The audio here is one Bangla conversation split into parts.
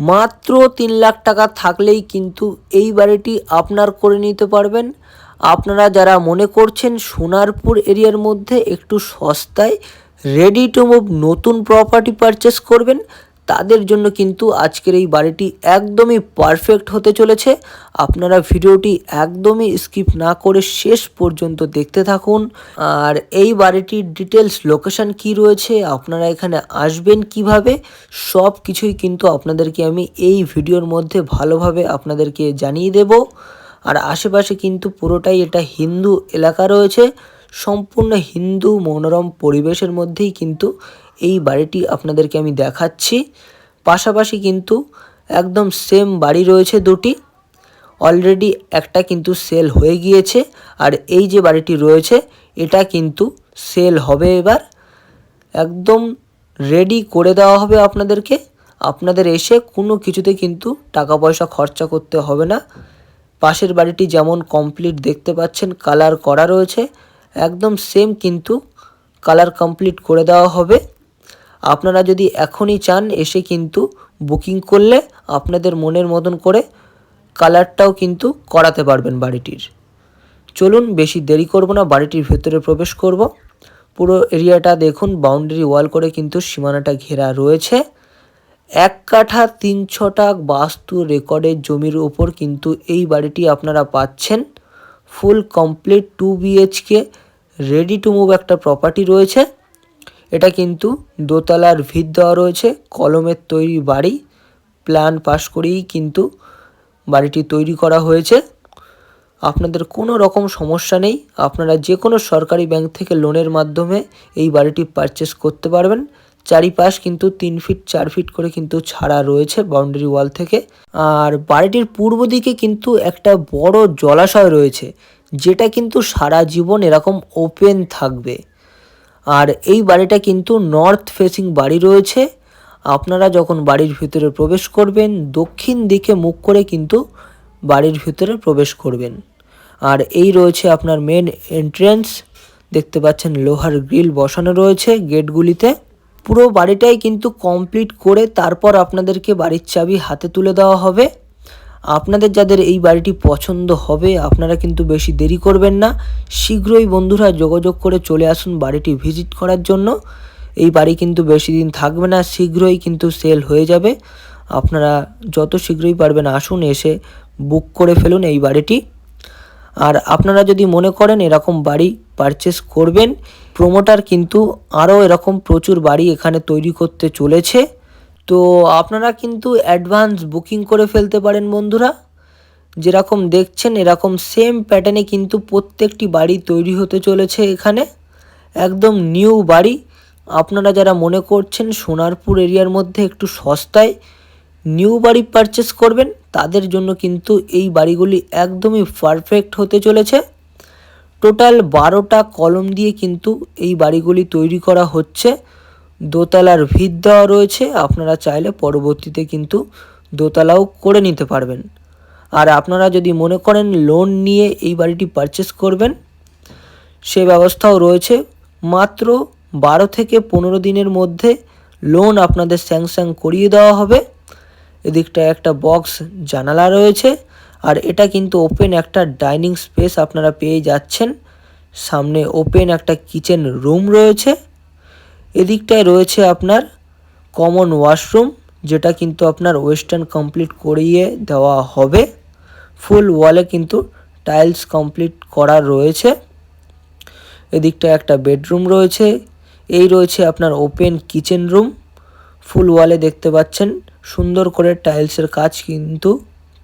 মাত্র তিন লাখ টাকা থাকলেই কিন্তু এই বাড়িটি আপনার করে নিতে পারবেন। আপনারা যারা মনে করছেন সোনারপুর এরিয়ার মধ্যে একটু সস্তায় রেডি টু মুভ নতুন প্রপার্টি পারচেস করবেন তাদের জন্য কিন্তু আজকের এই বাড়িটি একদমই পারফেক্ট হতে চলেছে। আপনারা ভিডিওটি একদমই স্কিপ না করে শেষ পর্যন্ত দেখতে থাকুন। আর এই বাড়িটির ডিটেলস লোকেশন কি রয়েছে, আপনারা এখানে আসবেন কীভাবে সব কিছুই কিন্তু আপনাদেরকে আমি এই ভিডিওর মধ্যে ভালোভাবে আপনাদেরকে জানিয়ে দেব। আর আশেপাশে কিন্তু পুরোটাই এটা হিন্দু এলাকা রয়েছে। সম্পূর্ণ হিন্দু মনোরম পরিবেশের মধ্যেই কিন্তু এই বাড়িটি আপনাদেরকে আমি দেখাচ্ছি। পাশাপাশি কিন্তু একদম সেম বাড়ি রয়েছে দুটি। অলরেডি একটা কিন্তু সেল হয়ে গিয়েছে আর এই যে বাড়িটি রয়েছে, এটা কিন্তু সেল হবে এবার। একদম রেডি করে দেওয়া হবে আপনাদেরকে। আপনাদের এসে কোনো কিছুতে কিন্তু টাকা পয়সা খরচা করতে হবে না। পাশের বাড়িটি যেমন কমপ্লিট দেখতে পাচ্ছেন কালার করা রয়েছে। একদম সেম কিন্তু কালার কমপ্লিট করে দেওয়া হবে। আপনারা যদি এখনই চান এসে কিন্তু বুকিং করলে আপনাদের মনের মতন করে কালারটাও কিন্তু করাতে পারবেন বাড়িটির। চলুন বেশি দেরি করব না, বাড়িটির ভেতরে প্রবেশ করব। পুরো এরিয়াটা দেখুন, বাউন্ডারি ওয়াল করে কিন্তু সীমানাটা ঘেরা রয়েছে। এক কাঠা তিন ছটা বাস্তু রেকর্ডের জমির ওপর কিন্তু এই বাড়িটি আপনারা পাচ্ছেন। Full complete two BHK ready to move একটা প্রপার্টি রয়েছে। এটা কিন্তু দোতলার ভিত দেওয়া রয়েছে, কলমের তৈরি বাড়ি। প্ল্যান পাস করেই কিন্তু বাড়িটি তৈরি করা হয়েছে। আপনাদের কোনো রকম সমস্যা নেই, আপনারা যে কোনো সরকারি ব্যাংক থেকে লোনের মাধ্যমে এই বাড়িটি পারচেস করতে পারবেন। চারিপাশ কিন্তু তিন ফিট চার ফিট করে কিন্তু ছাড়া রয়েছে বাউন্ডারি ওয়াল থেকে। আর বাড়িটির পূর্ব দিকে কিন্তু একটা বড় জলাশয় রয়েছে, যেটা কিন্তু সারা জীবন এরকম ওপেন থাকবে। আর এই বাড়িটা কিন্তু নর্থ ফেসিং বাড়ি রয়েছে। আপনারা যখন বাড়ির ভিতরে প্রবেশ করবেন, দক্ষিণ দিকে মুখ করে কিন্তু বাড়ির ভিতরে প্রবেশ করবেন। আর এই রয়েছে আপনার মেন এন্ট্রেন্স দেখতে পাচ্ছেন লোহার গ্রিল বসানো রয়েছে গেটগুলিতে। পুরো বাড়িটাই কিন্তু কমপ্লিট করে তারপর আপনাদেরকে বাড়ির চাবি হাতে তুলে দেওয়া হবে। আপনাদের যাদের এই বাড়িটি পছন্দ হবে, আপনারা কিন্তু বেশি দেরি করবেন না। শীঘ্রই বন্ধুরা যোগাযোগ করে চলে আসুন বাড়িটি ভিজিট করার জন্য। এই বাড়ি কিন্তু বেশি দিন থাকবে না, শীঘ্রই কিন্তু সেল হয়ে যাবে। আপনারা যত শীঘ্রই পারবেন আসুন, এসে বুক করে ফেলুন এই বাড়িটি। আর আপনারা যদি মনে করেন এরকম বাড়ি পারচেস করবেন প্রোমোটার কিন্তু আরও এরকম প্রচুর বাড়ি এখানে তৈরি করতে চলেছে। তো আপনারা কিন্তু অ্যাডভান্স বুকিং করে ফেলতে পারেন বন্ধুরা। যেরকম দেখছেন, এরকম সেম প্যাটার্নে কিন্তু প্রত্যেকটি বাড়ি তৈরি হতে চলেছে এখানে। একদম নিউ বাড়ি। আপনারা যারা মনে করছেন সোনারপুর এরিয়ার মধ্যে একটু সস্তায় নিউ বাড়ি পারচেস করবেন, তাদের জন্য কিন্তু এই বাড়িগুলি একদমই পারফেক্ট হতে চলেছে। টোটাল বারোটা কলম দিয়ে কিন্তু এই বাড়িগুলি তৈরি করা হচ্ছে। দোতলার ভিত দেওয়া রয়েছে, আপনারা চাইলে পরবর্তীতে কিন্তু দোতলাও করে নিতে পারবেন। আর আপনারা যদি মনে করেন লোন নিয়ে এই বাড়িটি পারচেস করবেন, সে ব্যবস্থাও রয়েছে। মাত্র বারো থেকে পনেরো দিনের মধ্যে লোন আপনাদের স্যাংশন করিয়ে দেওয়া হবে। এদিকটা একটা বক্স জানালা রয়েছে, আর এটা কিন্তু ওপেন একটা ডাইনিং স্পেস আপনারা পেয়ে যাচ্ছেন। সামনে ওপেন একটা কিচেন রুম রয়েছে। এদিকটায় রয়েছে আপনার কমন ওয়াশরুম যেটা কিন্তু আপনার ওয়েস্টার্ন কমপ্লিট করিয়ে দেওয়া হবে। ফুল ওয়ালে কিন্তু টাইলস কমপ্লিট করা রয়েছে। এদিকটা একটা বেডরুম রয়েছে। এই রয়েছে আপনার ওপেন কিচেন রুম ফুল ওয়ালে দেখতে পাচ্ছেন, সুন্দর করে টাইলসের কাজ কিন্তু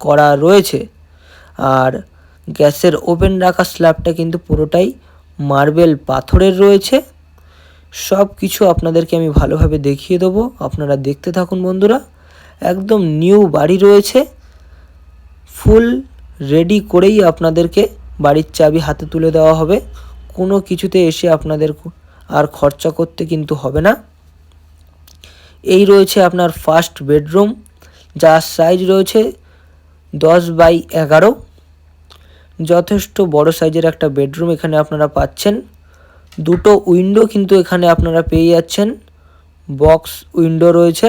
করা রয়েছে। আর গ্যাসের ওপেন রাখা স্ল্যাবটা কিন্তু পুরোটাই মার্বেল পাথরের রয়েছে। সব কিছু আপনাদেরকে আমি ভালোভাবে দেখিয়ে দেবো। আপনারা দেখতে থাকুন বন্ধুরা। একদম নিউ বাড়ি রয়েছে। ফুল রেডি করেই আপনাদেরকে বাড়ির চাবি হাতে তুলে দেওয়া হবে। কোনো কিছুতে এসে আপনাদের আর খরচা করতে কিন্তু হবে না। এই রয়েছে আপনার ফার্স্ট বেডরুম যার সাইজ রয়েছে দশ বাই এগারো। যথেষ্ট বড় সাইজের একটা বেডরুম এখানে আপনারা পাচ্ছেন। দুটো উইন্ডো কিন্তু এখানে আপনারা পেয়ে যাচ্ছেন। বক্স উইন্ডো রয়েছে,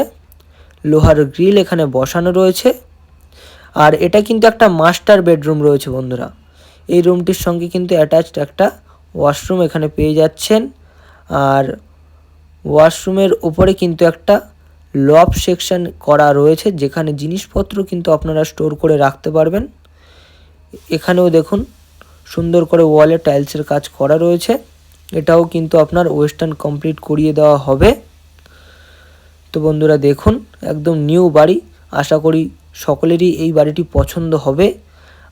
লোহার গ্রিল এখানে বসানো রয়েছে। আর এটা কিন্তু একটা মাস্টার বেডরুম রয়েছে বন্ধুরা। এই রুমটির সঙ্গে কিন্তু অ্যাটাচড একটা ওয়াশরুম এখানে পেয়ে যাচ্ছেন। আর ওয়াশরুমের ওপরে কিন্তু একটা লব সেকশন করা রয়েছে, যেখানে জিনিসপত্র কিন্তু আপনারা স্টোর করে রাখতে পারবেন। এখানেও দেখুন, সুন্দর করে ওয়ালে টাইলসের কাজ করা রয়েছে। এটাও কিন্তু আপনার ওয়েস্টার্ন কমপ্লিট করিয়ে দেওয়া হবে। তো বন্ধুরা দেখুন, একদম নিউ বাড়ি। আশা করি সকলেরই এই বাড়িটি পছন্দ হবে।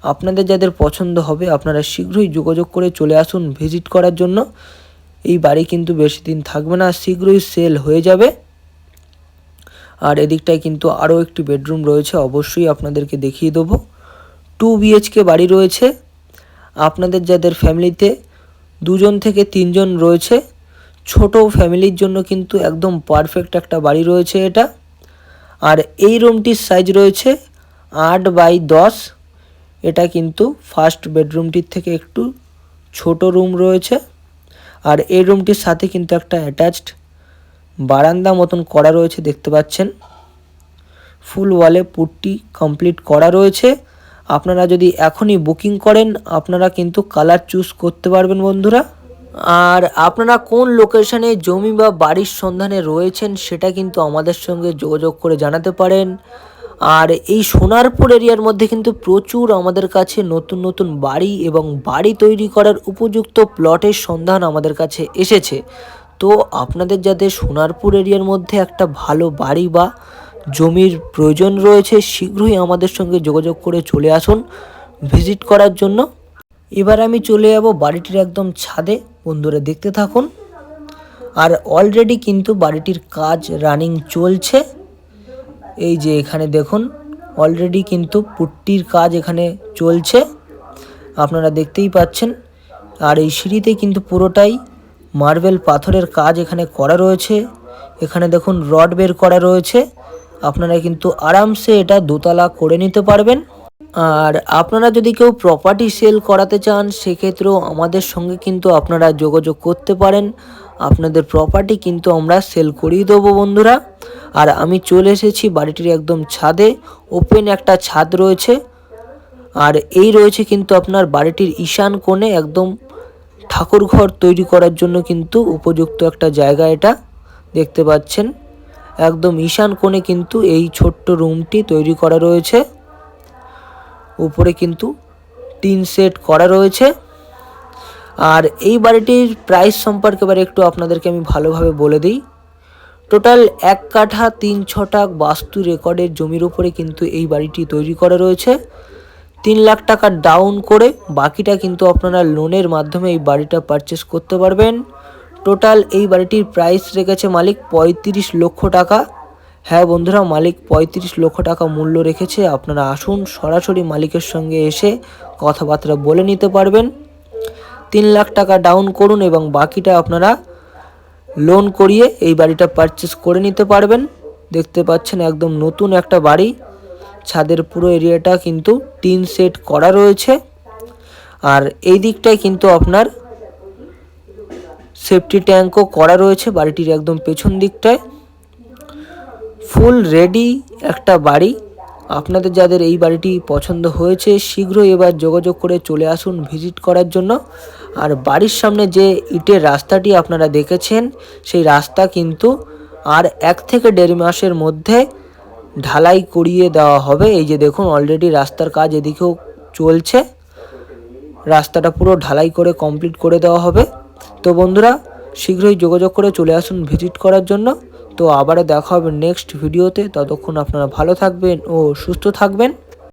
আপনাদের যাদের পছন্দ হবে, আপনারা শীঘ্রই যোগাযোগ করে চলে আসুন ভিজিট করার জন্য। এই বাড়ি কিন্তু বেশি দিন থাকবে না, শীঘ্রই সেল হয়ে যাবে। আর এদিকটায় কিন্তু আরও একটি বেডরুম রয়েছে, অবশ্যই আপনাদেরকে দেখিয়ে দেবো। টু বিএইচকে বাড়ি রয়েছে। আপনাদের যাদের ফ্যামিলিতে দুজন থেকে তিনজন রয়েছে। ছোট ফ্যামিলির জন্য কিন্তু একদম পারফেক্ট একটা বাড়ি রয়েছে এটা। আর এই রুমটির সাইজ রয়েছে আট বাই দশ। এটা কিন্তু ফার্স্ট বেডরুমটির থেকে একটু ছোট রুম রয়েছে। আর এই রুমটির সাথে কিন্তু একটা অ্যাটাচড বারান্দা মতন করা রয়েছে, দেখতে পাচ্ছেন। ফুল ওয়ালে পুটটি কমপ্লিট করা রয়েছে। আপনারা যদি এখনই বুকিং করেন, আপনারা কিন্তু কালার চুজ করতে পারবেন বন্ধুরা। আর আপনারা কোন লোকেশনে জমি বা বাড়ির সন্ধানে রয়েছেন, সেটা কিন্তু আমাদের সঙ্গে যোগাযোগ করে জানাতে পারেন। আর এই সোনারপুর এরিয়ার মধ্যে কিন্তু প্রচুর আমাদের কাছে নতুন নতুন বাড়ি এবং বাড়ি তৈরি করার উপযুক্ত প্লটের সন্ধান আমাদের কাছে এসেছে। তো আপনাদের যাদের সোনারপুর এরিয়ার মধ্যে একটা ভালো বাড়ি বা জমির প্রয়োজন রয়েছে, শীঘ্রই আমাদের সঙ্গে যোগাযোগ করে চলে আসুন ভিজিট করার জন্য। এবার আমি চলে যাব বাড়িটির একদম ছাদে, বন্ধুরা দেখতে থাকুন। আর অলরেডি কিন্তু বাড়িটির কাজ রানিং চলছে। এই যে এখানে দেখুন অলরেডি কিন্তু পুট্টির কাজ এখানে চলছে। আপনারা দেখতেই পাচ্ছেন, আর এই সিঁড়িতে কিন্তু পুরোটাই মার্বেল পাথরের কাজ এখানে করা রয়েছে। এখানে দেখুন, রড বের করা রয়েছে। আপনারা কিন্তু আরামসে এটা দোতলা করে নিতে পারবেন। আর আপনারা যদি কেউ প্রপার্টি সেল করাতে চান, সেক্ষেত্রেও আমাদের সঙ্গে কিন্তু আপনারা যোগাযোগ করতে পারেন। আপনাদের প্রপার্টি কিন্তু আমরা সেল করিয়ে দেবো বন্ধুরা। আর আমি চলে এসেছি বাড়িটির একদম ছাদে। ওপেন একটা ছাদ রয়েছে। আর এই রয়েছে কিন্তু আপনার বাড়িটির ঈশান কোণে একদম ঠাকুর ঘর তৈরি করার জন্য কিন্তু উপযুক্ত একটা জায়গা এটা। দেখতে পাচ্ছেন। একদম ঈশান কোণে কিন্তু এই ছোট্ট রুমটি তৈরি করা রয়েছে। উপরে কিন্তু টিন সেট করা রয়েছে। আর এই বাড়িটির প্রাইস সম্পর্কে এবার একটু আপনাদেরকে আমি ভালোভাবে বলে দিই। টোটাল এক কাঠা তিন ছটা বাস্তু রেকর্ডের জমির উপরে কিন্তু এই বাড়িটি তৈরি করা রয়েছে। তিন লাখ টাকা ডাউন করে বাকিটা কিন্তু আপনারা লোনের মাধ্যমে এই বাড়িটা পারচেস করতে পারবেন। টোটাল এই বাড়িটির প্রাইস রেখেছে মালিক পঁয়ত্রিশ লক্ষ টাকা। হ্যাঁ বন্ধুরা, মালিক পঁয়ত্রিশ লক্ষ টাকা মূল্য রেখেছে। আপনারা আসুন, সরাসরি মালিকের সঙ্গে এসে কথাবার্তা বলে নিতে পারবেন। তিন লাখ টাকা ডাউন করুন এবং বাকিটা আপনারা লোন করিয়ে এই বাড়িটা পারচেস করে নিতে পারবেন। দেখতে পাচ্ছেন একদম নতুন একটা বাড়ি। ছাদের পুরো এরিয়াটা কিন্তু টিন সেট করা রয়েছে। আর এই দিকটায় কিন্তু আপনার সেফটি ট্যাঙ্কও করা রয়েছে বাড়িটির একদম পেছন দিকটায়। ফুল রেডি একটা বাড়ি। আপনাদের যাদের এই বাড়িটি পছন্দ হয়েছে, শীঘ্রই এবার যোগাযোগ করে চলে আসুন ভিজিট করার জন্য। আর বাড়ির সামনে যে ইটের রাস্তাটি আপনারা দেখেছেন, সেই রাস্তা কিন্তু আর এক থেকে দেড় মাসের মধ্যে ঢালাই করিয়ে দেওয়া হবে। এই যে দেখুন অলরেডি রাস্তার কাজ এদিকেও চলছে। রাস্তাটা পুরো ঢালাই করে কমপ্লিট করে দেওয়া হবে। তো বন্ধুরা, শীঘ্রই যোগাযোগ করে চলে আসুন ভিজিট করার জন্য। তো আবারও দেখা হবে নেক্সট ভিডিওতে ততক্ষণ আপনারা ভালো থাকবেন ও সুস্থ থাকবেন।